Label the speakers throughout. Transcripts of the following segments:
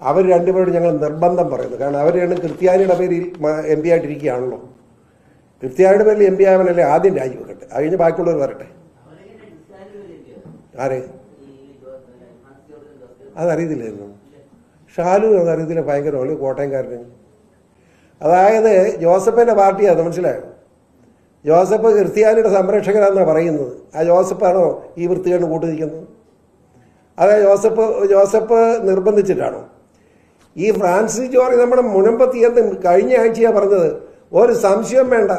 Speaker 1: അവർ രണ്ടുപേരോട് ഞങ്ങൾ നിർബന്ധം പറയുന്നു. കാരണം അവർ രണ്ടും ക്രിസ്ത്യാനിയുടെ പേരിൽ എം പി ആയിട്ടിരിക്കുകയാണല്ലോ. ക്രിസ്ത്യാനിയുടെ പേരിൽ എം പി ആവാനല്ലേ ആദ്യം രാജിവെക്കട്ടെ അത് കഴിഞ്ഞ് ബാക്കിയുള്ളവർ വരട്ടെ? ആരെ? അതറിയത്തില്ലായിരുന്നു. ഷാലു അതറിയത്തില്ല ഭയങ്കര ഒരു കോട്ടയംകാരന്. അതായത് ജോസഫിന്റെ പാർട്ടിയാണ് മനസ്സിലായോ? ജോസഫ് ക്രിസ്ത്യാനിയുടെ സംരക്ഷകനാണെന്നാണ് പറയുന്നത്. ആ ജോസഫാണോ ഈ വൃത്തികേട് കൂട്ടിരിക്കുന്നത് അതെ ജോസഫ് ജോസഫ് നിർബന്ധിച്ചിട്ടാണോ? ഈ ഫ്രാൻസിസ് ജോറി നമ്മുടെ മുനമ്പത്തി എന്ന് കഴിഞ്ഞ ആഴ്ചയാണ് പറഞ്ഞത്? ഒരു സംശയം വേണ്ട.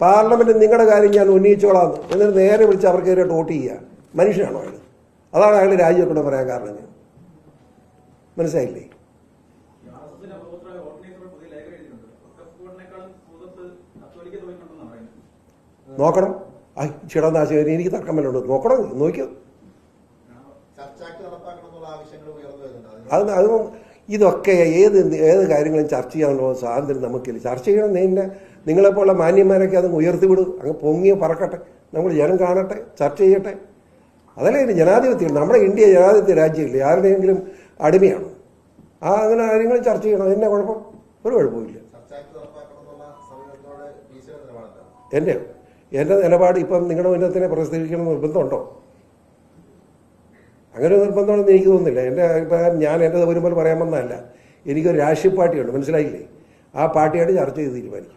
Speaker 1: പാർലമെന്റ് നിങ്ങളുടെ കാര്യം ഞാൻ ഉന്നയിച്ചോളാം എന്നിട്ട് നേരെ വിളിച്ച് അവർക്കെതിരായിട്ട് വോട്ട് ചെയ്യുക. മനുഷ്യനാണോ അയാൾ? അതാണ് അയാൾ രാജിവെക്കൊണ്ട് പറയാൻ കാരണം ഞാൻ. മനസ്സിലായില്ലേ? നോക്കണം. ആ ചിടനാശം എനിക്ക് തർക്കം വല്ലതുണ്ട് നോക്കണം നോക്കിയോ?
Speaker 2: ചർച്ചയാക്കി നടപ്പാക്കണമെന്നുള്ള ആവശ്യങ്ങൾ ഉയർന്നു വരുന്നുണ്ട്. അതിന്
Speaker 1: അത് അത് ഇതൊക്കെ ഏത് ഏത് കാര്യങ്ങളും ചർച്ച ചെയ്യാനുള്ള സ്വാതന്ത്ര്യം നമുക്കില്ല. ചർച്ച ചെയ്യണം നിന്നെ നിങ്ങളെപ്പോലുള്ള മാന്യന്മാരൊക്കെ അത് ഉയർത്തിവിടും. അങ്ങ് പൊങ്ങിയോ പറക്കട്ടെ. നമ്മൾ ജനം കാണട്ടെ ചർച്ച ചെയ്യട്ടെ. അതല്ല ഇതിന് ജനാധിപത്യം. നമ്മുടെ ഇന്ത്യ ജനാധിപത്യ രാജ്യമില്ലേ. ആരുടെയെങ്കിലും അടിമയാണ്. ആ അങ്ങനെ കാര്യങ്ങൾ ചർച്ച ചെയ്യണം. എന്നെ കുഴപ്പം. ഒരു കുഴപ്പമില്ല എന്റെ എന്റെ നിലപാട് ഇപ്പം നിങ്ങളുടെ ഉന്നതത്തിനെ പ്രസിദ്ധീകരിക്കണം നിർബന്ധമുണ്ടോ? അങ്ങനെ ഒരു നിർബന്ധമാണെന്ന് എനിക്ക് തോന്നുന്നില്ല. എന്റെ അഭിപ്രായം ഞാൻ എന്റെ വരുമ്പോൾ പറയാൻ വന്നതല്ല. എനിക്കൊരു രാഷ്ട്രീയ പാർട്ടിയുണ്ട് മനസ്സിലായില്ലേ? ആ പാർട്ടിയായിട്ട് ചർച്ച ചെയ്ത് തീരുമാനിക്കും.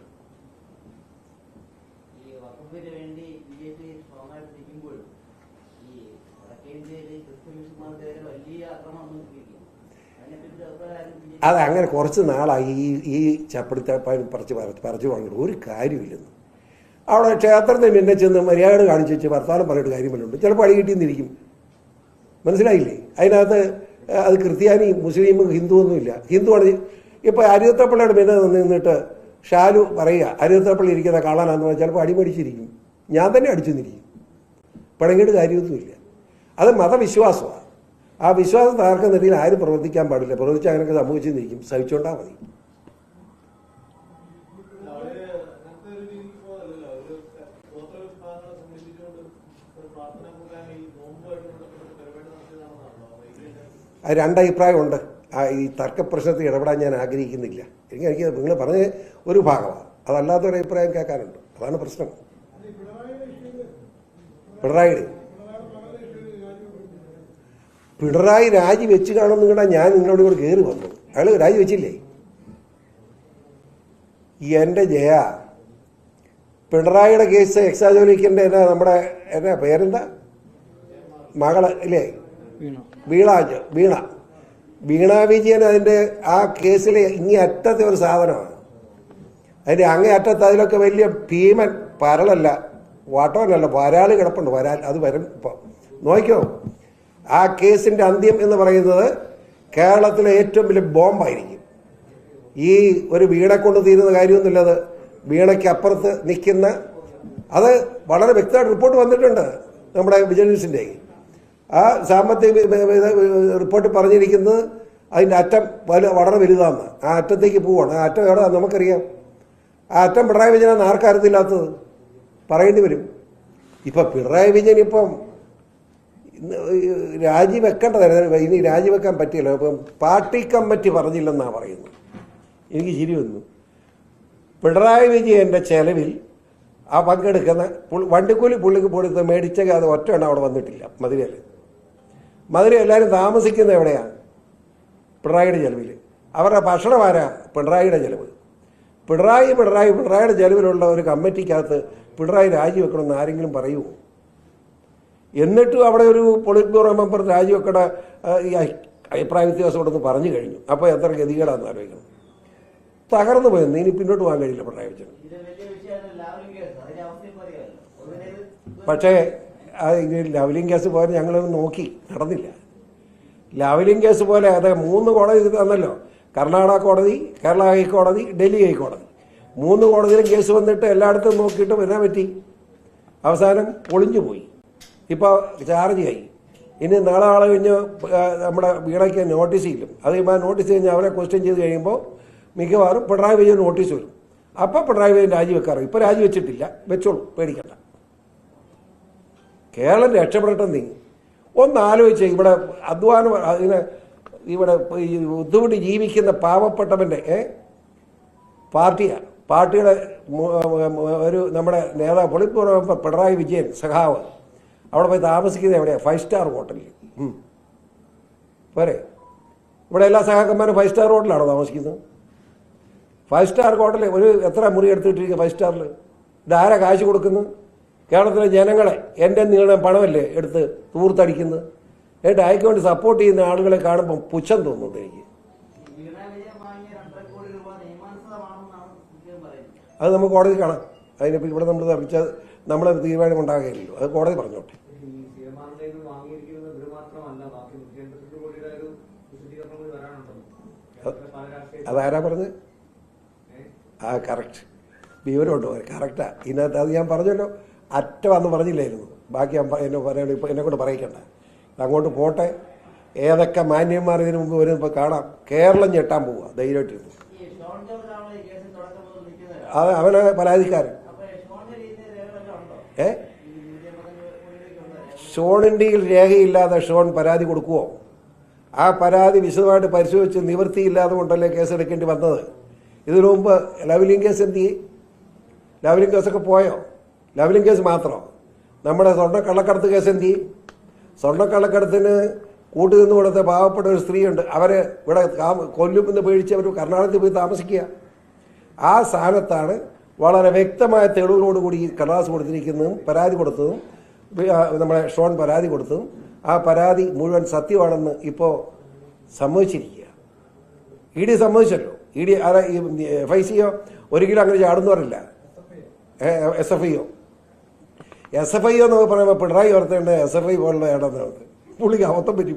Speaker 1: അത് അങ്ങനെ കുറച്ച് നാളായി ഈ ഈ ചപ്പടിത്തപ്പാൻ പറിച്ച് പറിച്ച് വാങ്ങിയത് ഒരു കാര്യമില്ലെന്ന് അവിടെ ക്ഷേത്രത്തിൽ പിന്നെ ചെന്ന് മര്യാദ കാണിച്ചു വെച്ച് വർത്താനം പറഞ്ഞിട്ട് കാര്യമല്ലുണ്ട് ചിലപ്പോൾ അടി കിട്ടിയെന്നിരിക്കും. മനസ്സിലായില്ലേ? അതിനകത്ത് അത് ക്രിസ്ത്യാനി മുസ്ലിം ഹിന്ദു ഒന്നുമില്ല. ഹിന്ദുവാണ് ഇപ്പോൾ അരിയത്തപ്പള്ളിയുടെ പിന്നെ നിന്നിട്ട് ഷാലു പറയുക അരിയത്തപ്പള്ളി ഇരിക്കുന്ന കാണാനാന്ന് പറഞ്ഞാൽ ചിലപ്പോൾ അടിമടിച്ചിരിക്കും. ഞാൻ തന്നെ അടിച്ചു നിന്നിരിക്കും പിണങ്ങിയിട്ട് കാര്യമൊന്നുമില്ല. അത് മതവിശ്വാസമാണ്. ആ വിശ്വാസം തകർക്കുന്ന രീതിയിൽ ആരും പ്രവർത്തിക്കാൻ പാടില്ല. പ്രവർത്തിച്ചാൽ അങ്ങനെയൊക്കെ സംഭവിച്ചെന്നിരിക്കും സഹിച്ചുകൊണ്ടാൽ മതി. രണ്ടഭിപ്രായമുണ്ട്. ഈ തർക്ക പ്രശ്നത്തിൽ ഇടപെടാൻ ഞാൻ ആഗ്രഹിക്കുന്നില്ല. എനിക്ക് എനിക്ക് നിങ്ങൾ പറഞ്ഞ ഒരു ഭാഗമാണ്. അതല്ലാത്ത ഒരു അഭിപ്രായം കേൾക്കാനുണ്ട്. അതാണ് പ്രശ്നം. പിണറായി പിണറായി രാജി വെച്ച് കാണും നിങ്ങളുടെ ഞാൻ നിങ്ങളോട് കൂടെ കയറി വന്നു. അയാൾ രാജി വെച്ചില്ലേ? ജയ പിണറായിയുടെ കേസ് എക്സാജോലിക്കിന്റെ എന്നാ നമ്മുടെ എന്നാ പേരെന്താ? മകൾ ഇല്ലേ? വീണ. വീണ വീണ. വിജയൻ അതിന്റെ ആ കേസിലെ ഇങ്ങേ അറ്റത്തെ ഒരു സാധനമാണ്. അതിന്റെ അങ്ങേ അറ്റത്ത് അതിലൊക്കെ വലിയ ഭീമൻ പരളല്ല വാട്ടോനല്ല വരാൾ കിടപ്പുണ്ട്. വരാൽ അത് വരും ഇപ്പം. നോക്കിയോ? ആ കേസിന്റെ അന്ത്യം എന്ന് പറയുന്നത് കേരളത്തിലെ ഏറ്റവും വലിയ ബോംബായിരിക്കും. ഈ ഒരു വീണെ കൊണ്ട് തീരുന്ന കാര്യമൊന്നുമില്ലത് വീണയ്ക്ക് അപ്പുറത്ത് നിൽക്കുന്ന അത് വളരെ വ്യക്തമായിട്ട് റിപ്പോർട്ട് വന്നിട്ടുണ്ട് നമ്മുടെ വിജിലൻസിന്റെ ആ സാമ്പത്തിക റിപ്പോർട്ട് പറഞ്ഞിരിക്കുന്നത് അതിന്റെ അറ്റം വലു വളരെ വലുതാണ്. ആ അറ്റത്തേക്ക് പോവാണ്. ആ അറ്റം എവിടെ നമുക്കറിയാം. ആ അറ്റം പിണറായി വിജയനാണ് ആർക്കറിയത്തില്ലാത്തത് പറയേണ്ടി വരും. ഇപ്പം പിണറായി വിജയൻ ഇപ്പം രാജിവെക്കേണ്ടതായിരുന്നു ഇനി രാജിവെക്കാൻ പറ്റില്ല ഇപ്പം പാർട്ടി കമ്മിറ്റി പറഞ്ഞില്ലെന്നാണ് പറയുന്നത്. എനിക്ക് ശരി വന്നു. പിണറായി വിജയന്റെ ചെലവിൽ ആ പങ്കെടുക്കുന്ന വണ്ടിക്കൂലി പുള്ളിക്ക് കൊടുത്ത് മേടിച്ച അത് ഒറ്റ അവിടെ വന്നിട്ടില്ല. മധുരയിൽ മധുര എല്ലാവരും താമസിക്കുന്ന എവിടെയാണ്? പിണറായിയുടെ ചെലവിൽ അവരുടെ ഭക്ഷണം ആരാ? പിണറായിയുടെ ചെലവ് പിണറായി പിണറായി പിണറായിയുടെ ചെലവിലുള്ള ഒരു കമ്മിറ്റിക്കകത്ത് പിണറായി രാജിവെക്കണമെന്ന് ആരെങ്കിലും പറയുമോ എന്നിട്ടും അവിടെ ഒരു പൊളിറ്റ് ബ്യൂറോ മെമ്പർ രാജിവെക്കട ഈ അഭി- അഭിപ്രായ വ്യത്യാസം ഉണ്ടെന്ന് പറഞ്ഞു കഴിഞ്ഞു. അപ്പോൾ എത്ര ഗതികേടാന്ന് ആലോചിക്കണം. തകർന്നു പോയെന്ന് ഇനി പിന്നോട്ട് പോകാൻ കഴിയില്ല പിണറായി വിജയൻ. പക്ഷേ ലവലിംഗ് കേസ് പോലെ ഞങ്ങളൊന്ന് നോക്കി നടന്നില്ല. ലാവലിംഗ് കേസ് പോലെ അത് മൂന്ന് കോടതി തന്നല്ലോ. കർണാടക കോടതി കേരള ഹൈക്കോടതി ഡൽഹി ഹൈക്കോടതി. മൂന്ന് കോടതിയിലും കേസ് വന്നിട്ട് എല്ലായിടത്തും നോക്കിയിട്ട് വരാൻ പറ്റി. അവസാനം പൊളിഞ്ഞു പോയി. ഇപ്പോൾ ചാർജ് ആയി. ഇനി നാളെ ആളെ കഴിഞ്ഞ് നമ്മുടെ വീണയ്ക്ക് നോട്ടീസ് ചെയ്യും അത് കഴിയുമ്പോൾ നോട്ടീസ് കഴിഞ്ഞ് അവരെ ക്വസ്റ്റ്യൻ ചെയ്ത് കഴിയുമ്പോൾ മിക്കവാറും പിണറായി വിജയൻ നോട്ടീസ് വരും. അപ്പോൾ പിണറായി വിജയൻ രാജിവെക്കാറ്. ഇപ്പോൾ രാജിവെച്ചിട്ടില്ല. വെച്ചോളൂ. പേടിക്കണ്ട. കേരളം രക്ഷപ്പെടട്ടെ നീ ഒന്ന് ആലോചിച്ച് ഇവിടെ അധ്വാനം അതിന് ഇവിടെ ബുദ്ധിമുട്ടി ജീവിക്കുന്ന പാവപ്പെട്ടവന്റെ പാർട്ടിയാണ് പാർട്ടിയുടെ ഒരു നമ്മുടെ നേതാവ് പൊളിപ്പുറം പിണറായി വിജയൻ സഖാവ് അവിടെ പോയി താമസിക്കുന്നത് എവിടെയാണ് ഫൈവ് സ്റ്റാർ ഹോട്ടലിൽ. പോരെ. ഇവിടെ എല്ലാ സഹാക്കന്മാരും ഫൈവ് സ്റ്റാർ ഹോട്ടലാണോ താമസിക്കുന്നത്? ഫൈവ് സ്റ്റാർ ഹോട്ടലിൽ ഒരു എത്ര മുറി എടുത്തിട്ടിരിക്കുക ഫൈവ് സ്റ്റാറിൽ? ഇതാരാ കാശ് കൊടുക്കുന്നത്? കേരളത്തിലെ ജനങ്ങളെ എന്റെ നിങ്ങളുടെ പണമല്ലേ എടുത്ത് തൂർത്തടിക്കുന്നത് എന്നിട്ട് അയക്ക് വേണ്ടി സപ്പോർട്ട് ചെയ്യുന്ന ആളുകളെ കാണുമ്പോൾ പുച്ഛം തോന്നുന്നു എനിക്ക്. അത് നമുക്ക് കോടതി കാണാം. അതിനിപ്പോൾ ഇവിടെ നമ്മൾ തെറിച്ച നമ്മളെ തീരുമാനം ഉണ്ടാകുകയില്ലല്ലോ. അത് കോടതി പറഞ്ഞോട്ടെ. അതാരാ പറഞ്ഞത് ആ കറക്റ്റ് വിവരമുണ്ട് കറക്റ്റാ ഇതിനകത്ത് അത് ഞാൻ പറഞ്ഞല്ലോ. അറ്റമാന്ന് പറഞ്ഞില്ലായിരുന്നു. ബാക്കി എന്നെ പറയാൻ ഇപ്പം എന്നെ കൊണ്ട് പറയിക്കണ്ട. അങ്ങോട്ട് പോട്ടെ. ഏതൊക്കെ മാന്യന്മാർ ഇതിനു മുമ്പ് വരും ഇപ്പോൾ കാണാം. കേരളം ഞെട്ടാൻ പോവുക ധൈര്യമായിട്ടിരുന്നു അത് അവനെ പരാതിക്കാരൻ. ഏ? ഷോണിന്റെയിൽ രേഖയില്ലാതെ ഷോൺ പരാതി കൊടുക്കുമോ ആ പരാതി വിശദമായിട്ട് പരിശോധിച്ച് നിവൃത്തിയില്ലാതെ കൊണ്ടല്ലേ കേസെടുക്കേണ്ടി വന്നത്? ഇതിനു മുമ്പ് ലവ്ലിംഗ് കേസ് എന്ത് ചെയ്യും? ലവ്ലിംഗ് കേസൊക്കെ പോയോ? ലവലിംഗ് കേസ് മാത്രം. നമ്മുടെ സ്വർണ കള്ളക്കടത്ത് കേസ് എന്ത് ചെയ്യും? സ്വർണക്കള്ളക്കടത്തിന് കൂട്ടുനിന്ന് കൊടുത്ത പാവപ്പെട്ട ഒരു സ്ത്രീയുണ്ട്. അവരെ ഇവിടെ കൊല്ലുമെന്ന് പേടിച്ച് അവർ കർണാടകത്തിൽ പോയി താമസിക്കുക. ആ സ്ഥാനത്താണ് വളരെ വ്യക്തമായ തെളിവുകളോടുകൂടി ഈ കടലാസ് കൊടുത്തിരിക്കുന്നതും പരാതി കൊടുത്തതും നമ്മളെ ഷോൺ പരാതി കൊടുത്തതും ആ പരാതി മുഴുവൻ സത്യമാണെന്ന് ഇപ്പോൾ സമ്മതിച്ചിരിക്കുക. ഇ ഡി സമ്മതിച്ചല്ലോ. ഇ ഡി എഫ് ഐ സിയോ? ഒരിക്കലും അങ്ങനെ ചാടുന്നവരല്ല. എസ് എഫ് ഐയോ? എസ് എഫ് ഐ എന്നൊക്കെ പറയുമ്പോൾ പിണറായി ഓർത്തേണ്ട എസ് എഫ് ഐ പോലുള്ള ഇടം പുള്ളിക്ക് അബദ്ധം പറ്റി